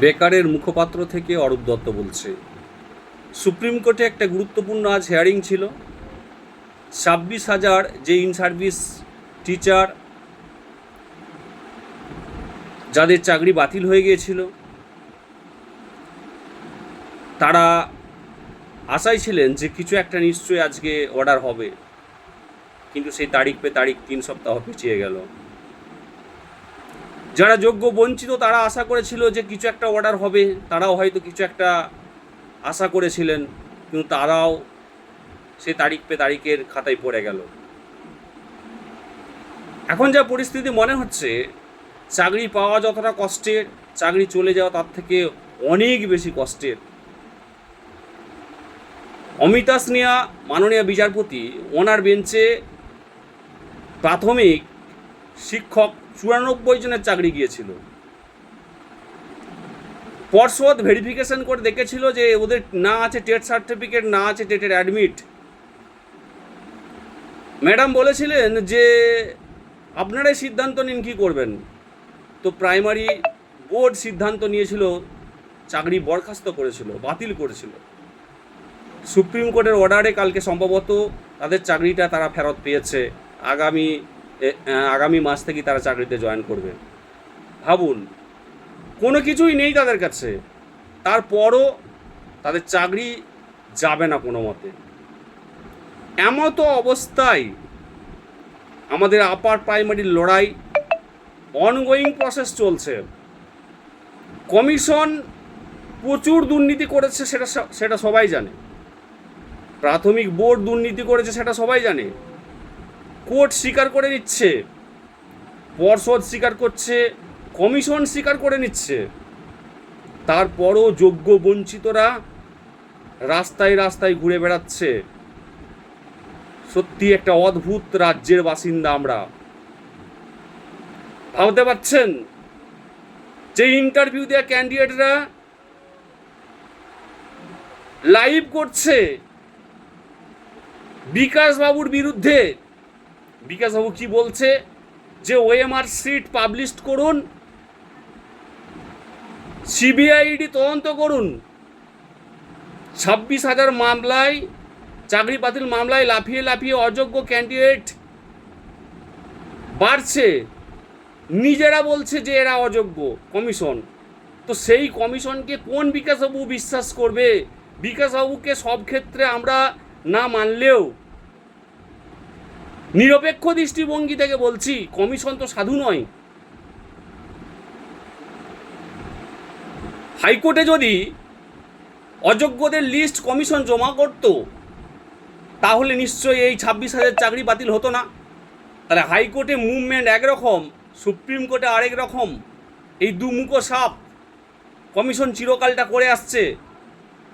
বেকারের মুখপাত্র থেকে অরূপ দত্ত বলছে। সুপ্রিম কোর্টে একটা গুরুত্বপূর্ণ আজ হেয়ারিং ছিল। ছাব্বিশ হাজার যে ইন সার্ভিস টিচার যাদের চাকরি বাতিল হয়ে গিয়েছিল, তারা আশাই ছিলেন যে কিছু একটা নিশ্চয়ই আজকে অর্ডার হবে। কিন্তু সেই তারিখ পে তারিখ তিন সপ্তাহ পিছিয়ে গেল। যারা যোগ্য বঞ্চিত, তারা আশা করেছিল যে কিছু একটা অর্ডার হবে। তারাও হয়তো কিছু একটা আশা করেছিলেন, কিন্তু তারাও সে তারিখ পে তারিখের খাতায় পড়ে গেল। এখন যা পরিস্থিতি মনে হচ্ছে, চাকরি পাওয়া যতটা কষ্টের, চাকরি চলে যাওয়া তার থেকে অনেক বেশি কষ্টের। অমিতা স্নেহা, মাননীয় বিচারপতি, ওনার বেঞ্চে প্রাথমিক শিক্ষক চুরানব্বই জনের চাকরি গিয়েছিল। পর্ষদ ভেরিফিকেশন করে দেখেছিল যে ওদের না আছে টেট সার্টিফিকেট না আছে টেটের অ্যাডমিট ম্যাডাম বলেছিলেন যে, আপনারাই সিদ্ধান্ত নিন কী করবেন। তো প্রাইমারি বোর্ড সিদ্ধান্ত নিয়েছিল, চাকরি বরখাস্ত করেছিল, বাতিল করেছিল। সুপ্রিম কোর্টের অর্ডারে কালকে সম্ভবত তাদের চাকরিটা তারা ফেরত পেয়েছে। আগামী আগামী মাস থেকেই তারা চাকরিতে জয়েন করবে। ভাবুন, কোনো কিছুই নেই তাদের কাছে। তারপরও তাদের চাকরি যাবে না কোনো মতে। এমতো অবস্থায় আমাদের আপার প্রাইমারির লড়াই অনগোয়িং প্রসেস চলছে। কমিশন প্রচুর দুর্নীতি করেছে সেটা সেটা সবাই জানে। প্রাথমিক বোর্ড দুর্নীতি করেছে সেটা সবাই জানে। কোর্ট স্বীকার করে নিচ্ছে, পর্ষদ স্বীকার করছে, কমিশন স্বীকার করে নিচ্ছে। তারপরও যোগ্য বঞ্চিতরা রাস্তায় রাস্তায় ঘুরে বেড়াচ্ছে। সত্যি একটা অদ্ভুত রাজ্যের বাসিন্দা আমরা। ভাবতে পারছেন? যে ইন্টারভিউ দেওয়া ক্যান্ডিডেটরা লাইভ করছে। বিকাশ বাবুর বিরুদ্ধে বিকাশ বাবু কি বলছে যে ওএমআর সিট পাবলিশ করুন? সিবিআইডি তদন্ত করুন। ছাব্বিশ হাজার মামলায়, চাকরি বাতিল মামলায় লাফিয়ে লাফিয়ে অযোগ্য ক্যান্ডিডেট বাড়ছে। নিজেরা বলছে যে এরা অযোগ্য কমিশন তো সেই কমিশনকে কোন বিকাশবাবু বিশ্বাস করবে? বিকাশবাবুকে সব ক্ষেত্রে আমরা না মানলেও নিরপেক্ষ দৃষ্টিভঙ্গি থেকে বলছি, কমিশন তো সাধু নয়। হাইকোর্টে যদি অযোগ্যদের লিস্ট কমিশন জমা করত, তাহলে নিশ্চয়ই এই ছাব্বিশ হাজার চাকরি বাতিল হতো না। তাহলে হাইকোর্টে মুভমেন্ট একরকম, সুপ্রিম কোর্টে আরেক রকম, এই দুমুখো সাপ কমিশন চিরকালটা করে আসছে।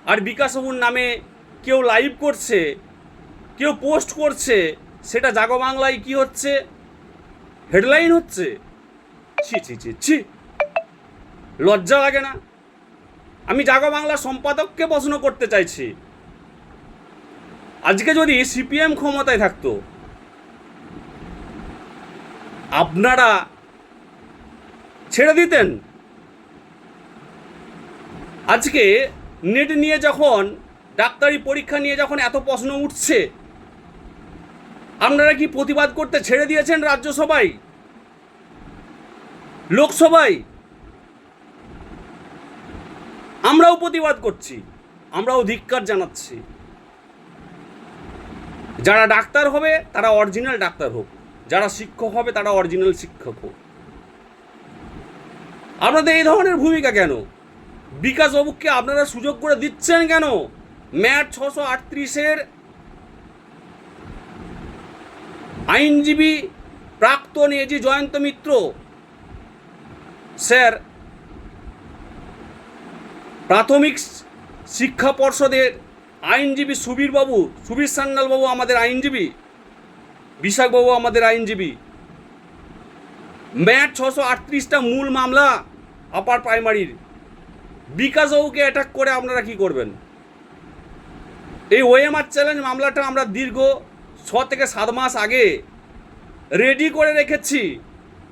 আর বিকাশবাবুর নামে কেউ লাইভ করছে, কেউ পোস্ট করছে সেটা জাগো বাংলায় কি হচ্ছে? হেডলাইন হচ্ছে, ছি ছি ছি ছি, লজ্জা লাগে না। আমি জাগো বাংলা সম্পাদককে প্রশ্ন করতে চাইছি। আজকে যদি সিপিএম ক্ষমতায় থাকতো, আপনারা ছেড়ে দিতেন। আজকে নেট নিয়ে যখন, ডাক্তারি পরীক্ষা নিয়ে যখন এত প্রশ্ন উঠছে আপনারা কি প্রতিবাদ করতে ছেড়ে দিয়েছেন রাজ্যসভায়? লোকসভায়? আমরাও প্রতিবাদ করছি, আমরাও ধিক্কার জানাচ্ছি। যারা ডাক্তার হবে, তারা অরিজিনাল ডাক্তার হোক। যারা শিক্ষক হবে, তারা অরিজিনাল শিক্ষক হোক। আপনাদের এই ধরনের ভূমিকা কেন? বিকাশ বাবুকে আপনারা সুযোগ করে দিচ্ছেন কেন? ম্যাট ছশো আটত্রিশের আইনজীবী প্রাক্তন এজি জয়ন্ত মিত্র। স্যার, প্রাথমিক শিক্ষা পর্ষদের আইনজীবী সুবীরবাবু, সুবীর সান্যালবাবু আমাদের আইনজীবী, বিশাখবাবু আমাদের আইনজীবী। ম্যাট ছশো আটত্রিশটা মূল মামলা আপার প্রাইমারির। বিকাশবাবুকে অ্যাটাক করে আপনারা কি করবেন? এই ওএমআর চ্যালেঞ্জ মামলাটা আমরা দীর্ঘ ছ থেকে সাত মাস আগে রেডি করে রেখেছি,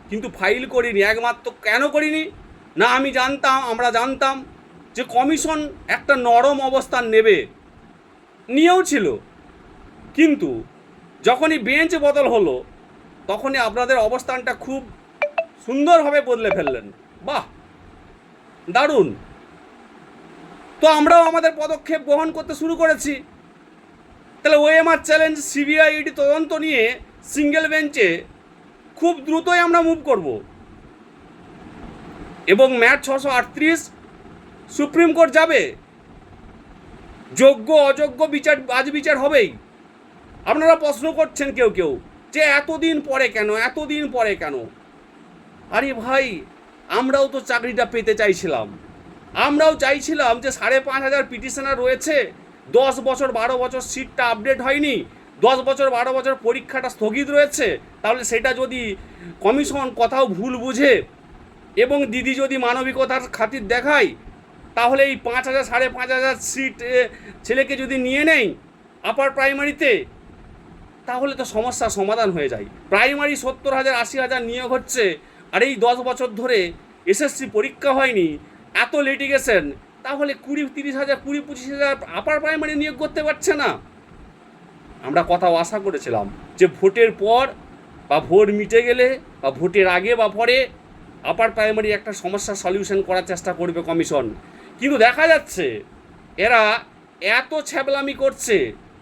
কিন্তু ফাইল করিনি। একমাত্র কেন করিনি? না, আমি জানতাম, আমরা জানতাম যে কমিশন একটা নরম অবস্থান নেবে। নিয়েও ছিল। কিন্তু যখনই বেঞ্চ বদল হলো, তখনই আপনাদের অবস্থানটা খুব সুন্দরভাবে বদলে ফেললেন। বাহ! দারুণ! তো আমরাও আমাদের পদক্ষেপ গ্রহণ করতে শুরু করেছি। তাহলে ওএমআর চ্যালেঞ্জ সিবিআই ইডি তদন্ত নিয়ে সিঙ্গেল বেঞ্চে খুব দ্রুতই আমরা মুভ করব। এবং ম্যাচ ছশো আটত্রিশ সুপ্রিম কোর্ট যাবে। যোগ্য, অযোগ্য বিচার আজ বিচার হবেই। আপনারা প্রশ্ন করছেন কেউ কেউ যে এতদিন পরে কেন, এতদিন পরে কেন? আরে ভাই, আমরাও তো চাকরিটা পেতে চাইছিলাম। আমরাও চাইছিলাম যে সাড়ে পাঁচ হাজার পিটিশনার রয়েছে দশ বছর বারো বছর সিটটা আপডেট হয়নি। দশ বছর বারো বছর পরীক্ষাটা স্থগিত রয়েছে। তাহলে সেটা যদি কমিশন কোথাও ভুল বুঝে এবং দিদি যদি মানবিকতার খাতির দেখায়, তাহলে এই পাঁচ হাজার, সাড়ে পাঁচ হাজার সিট ছেলেকে যদি নিয়ে নেই আপার প্রাইমারিতে তাহলে তো সমস্যার সমাধান হয়ে যায়। প্রাইমারি সত্তর হাজার, আশি হাজার নিয়োগ হচ্ছে। আর এই দশ বছর ধরে এসএসসি পরীক্ষা হয়নি। এত লিটিগেশন তাহলে কুড়ি, তিরিশ হাজার, কুড়ি, পঁচিশ হাজার আপার প্রাইমারি নিয়োগ করতে পারছে না? আমরা কথাও আশা করেছিলাম যে ভোটের পর বা ভোট মিটে গেলে বা ভোটের আগে বা পরে আপার প্রাইমারি একটা সমস্যার সলিউশন করার চেষ্টা করবে কমিশন কিন্তু দেখা যাচ্ছে এরা এত ছ্যাবলামি করছে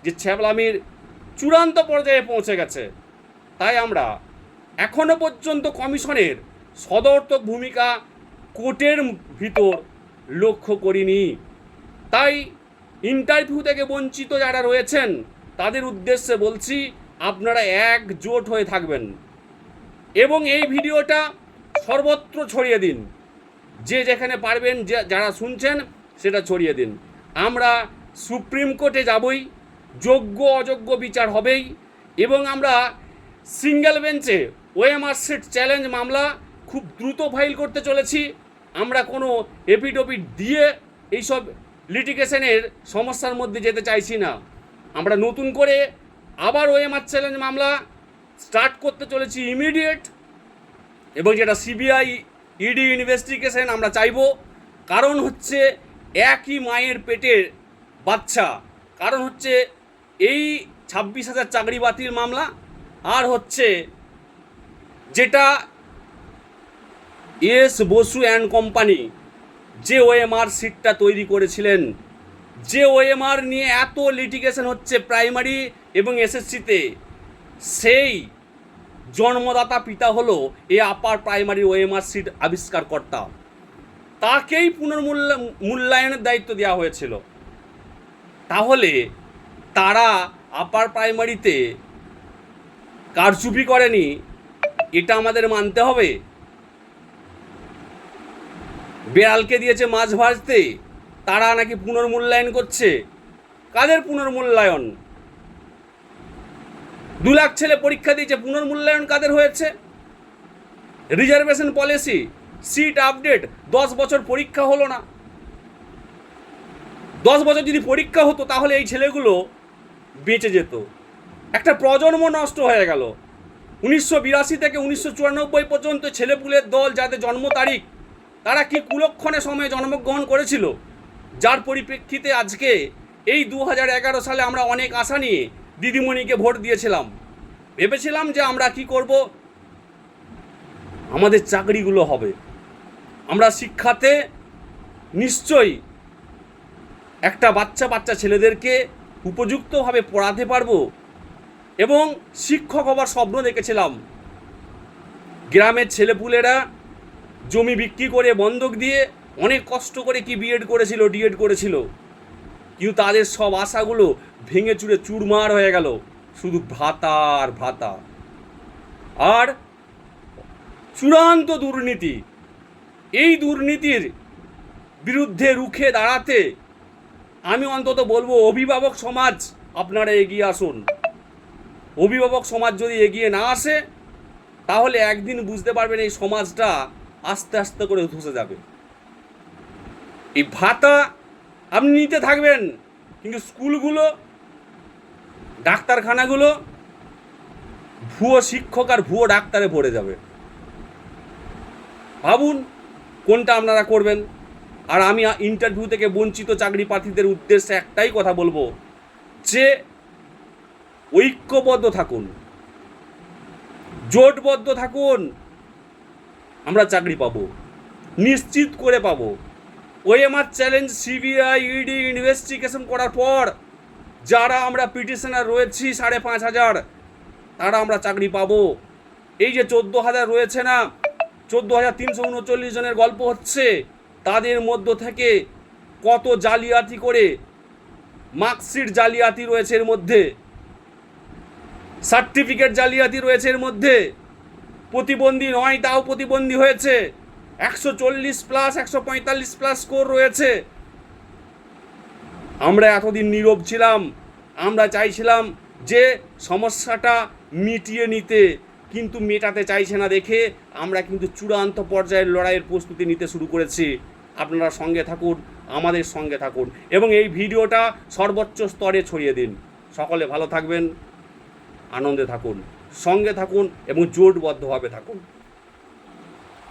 যে ছ্যাবলামির চূড়ান্ত পর্যায়ে পৌঁছে গেছে। তাই আমরা এখনও পর্যন্ত কমিশনের সদর্থক ভূমিকা কোর্টের ভিতর লক্ষ্য করিনি। তাই ইন্টারভিউ থেকে বঞ্চিত যারা রয়েছেন, তাদের উদ্দেশ্যে বলছি, আপনারা একজোট হয়ে থাকবেন। এবং এই ভিডিওটা সর্বত্র ছড়িয়ে দিন। যে যেখানে পারবেন, যে যারা শুনছেন, সেটা ছড়িয়ে দিন। আমরা সুপ্রিম কোর্টে যাবই, যোগ্য অযোগ্য বিচার হবেই, এবং আমরা সিঙ্গেল বেঞ্চে ওএমআর সিট চ্যালেঞ্জ মামলা খুব দ্রুত ফাইল করতে চলেছি। আমরা কোনো এপিডোপিট দিয়ে এইসব লিটিগেশনের সমস্যার মধ্যে যেতে চাইছি না। আমরা নতুন করে আবার ওএমআর চ্যালেঞ্জ মামলা স্টার্ট করতে চলেছি ইমিডিয়েট এবং যেটা সিবিআই ইডি ইনভেস্টিগেশন আমরা চাইব। কারণ হচ্ছে একই মায়ের পেটের বাচ্চা। কারণ হচ্ছে এই ছাব্বিশ হাজার চাকরি বাতিল মামলা। আর হচ্ছে যেটা এস বসু অ্যান্ড কোম্পানি যে ওএমআর সিটটা তৈরি করেছিলেন। যে ওএমআর নিয়ে এত লিটিগেশন হচ্ছে প্রাইমারি এবং এসএসসিতে সেই জন্মদাতা পিতা হলো এ আপার প্রাইমারি ওএমআর সিট আবিষ্কারকর্তা। তাকেই পুনর্মূল্য, মূল্যায়নের দায়িত্ব দেওয়া হয়েছিল। তাহলে তারা আপার প্রাইমারিতে কারচুপি করেনি, এটা আমাদের মানতে হবে। বেড়ালকে দিয়েছে মাছ ভাজতে, তারা নাকি পুনর্মূল্যায়ন করছে? কাদের পুনর্মূল্যায়ন? দু লাখ ছেলে পরীক্ষা দিয়েছে, পুনর্মূল্যায়ন কাদের হয়েছে? রিজার্ভেশন পলিসি, সিট আপডেট, দশ বছর পরীক্ষা হলো না। দশ বছর যদি পরীক্ষা হতো, তাহলে এই ছেলেগুলো বেঁচে যেত। একটা প্রজন্ম নষ্ট হয়ে গেল। উনিশশো বিরাশি থেকে উনিশশো চুরানব্বই পর্যন্ত ছেলেপুলের দল যাদের জন্ম তারিখ তারা কি কুলক্ষণে সময়ে জন্মগ্রহণ করেছিল? যার পরিপ্রেক্ষিতে আজকে এই দু হাজার এগারো সালে আমরা অনেক আশা নিয়ে দিদিমণিকে ভোট দিয়েছিলাম। ভেবেছিলাম যে আমরা কি করব? আমাদের চাকরিগুলো হবে। আমরা শিক্ষাতে নিশ্চয়ই একটা বাচ্চা বাচ্চা ছেলেদেরকে উপযুক্তভাবে পড়াতে পারব এবং শিক্ষক হবার স্বপ্ন দেখেছিলাম। গ্রামের ছেলেপুলেরা জমি বিক্রি করে বন্ধক দিয়ে অনেক কষ্ট করে কি বিএড করেছিল ডিএড করেছিল। কিন্তু তাদের সব আশাগুলো ভেঙে চুরে চুরমার হয়ে গেল। শুধু ভাতা আর ভাতা আর চূড়ান্ত দুর্নীতি। এই দুর্নীতির বিরুদ্ধে রুখে দাঁড়াতে আমি অন্তত বলব, অভিভাবক সমাজ, আপনারা এগিয়ে আসুন। অভিভাবক সমাজ যদি এগিয়ে না আসে, তাহলে একদিন বুঝতে পারবেন এই সমাজটা আস্তে আস্তে করে ধসে যাবে। এই ভাতা আপনি নিতে থাকবেন, কিন্তু স্কুলগুলো, ডাক্তারখানাগুলো, ভুয়ো শিক্ষক আর ভুয়ো ডাক্তারে ভরে যাবে। ভাবুন কোনটা আপনারা করবেন। আর আমি ইন্টারভিউ থেকে বঞ্চিত চাকরি প্রার্থীদের উদ্দেশ্যে একটাই কথা বলব, যে ঐক্যবদ্ধ থাকুন, জোটবদ্ধ থাকুন। আমরা চাকরি পাবো। নিশ্চিত করে পাবো। OMR challenge, CBI, ED investigation করার পর যারা আমরা পিটিশনার রয়েছি সাড়ে পাঁচ হাজার, তারা আমরা চাকরি পাবো। এই যে চোদ্দ হাজার রয়েছে না, চোদ্দ হাজার তিনশো উনচল্লিশ জনের গল্প হচ্ছে, তাদের মধ্য থেকে কত জালিয়াতি করে মার্কশিট জালিয়াতি রয়েছে এর মধ্যে, সার্টিফিকেট জালিয়াতি রয়েছে এর মধ্যে প্রতিবন্ধী নয়, তাও প্রতিবন্ধী হয়েছে। একশো চল্লিশ প্লাস একশো পঁয়তাল্লিশ প্লাস স্কোর রয়েছে। আমরা এতদিন নীরব ছিলাম, আমরা চাইছিলাম যে সমস্যাটা মিটিয়ে নিতে, কিন্তু মেটাতে চাইছে না দেখে আমরা কিন্তু চূড়ান্ত পর্যায়ের লড়াইয়ের প্রস্তুতি নিতে শুরু করেছি। আপনারা সঙ্গে থাকুন, আমাদের সঙ্গে থাকুন এবং এই ভিডিওটা সর্বোচ্চ স্তরে ছড়িয়ে দিন। সকলে ভালো থাকবেন, আনন্দে থাকুন। সঙ্গে থাকুন এবং জোটবদ্ধভাবে থাকুন।